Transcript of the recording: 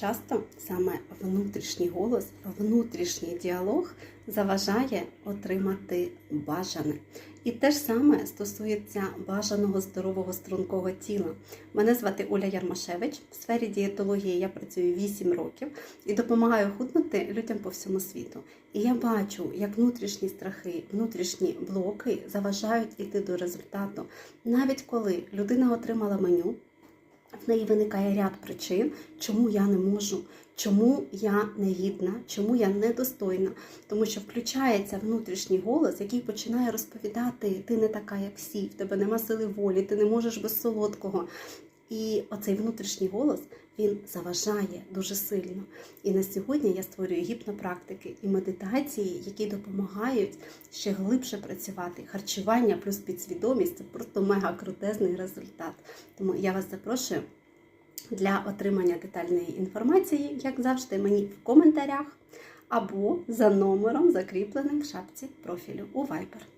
Часто саме внутрішній голос, внутрішній діалог заважає отримати бажане. І те ж саме стосується бажаного здорового стрункого тіла. Мене звати Оля Ярмашевич. В сфері дієтології я працюю 8 років і допомагаю худнути людям по всьому світу. І я бачу, як внутрішні страхи, внутрішні блоки заважають іти до результату, навіть коли людина отримала меню. Неї виникає ряд причин, чому я не можу, чому я не гідна, чому я недостойна. Тому що включається внутрішній голос, який починає розповідати: ти не така, як всі, в тебе нема сили волі, ти не можеш без солодкого. І оцей внутрішній голос він заважає дуже сильно. І на сьогодні я створюю гіпнопрактики і медитації, які допомагають ще глибше працювати. Харчування плюс підсвідомість це просто мега крутезний результат. Тому я вас запрошую для отримання детальної інформації, як завжди, мені в коментарях або за номером, закріпленим в шапці профілю у Viber.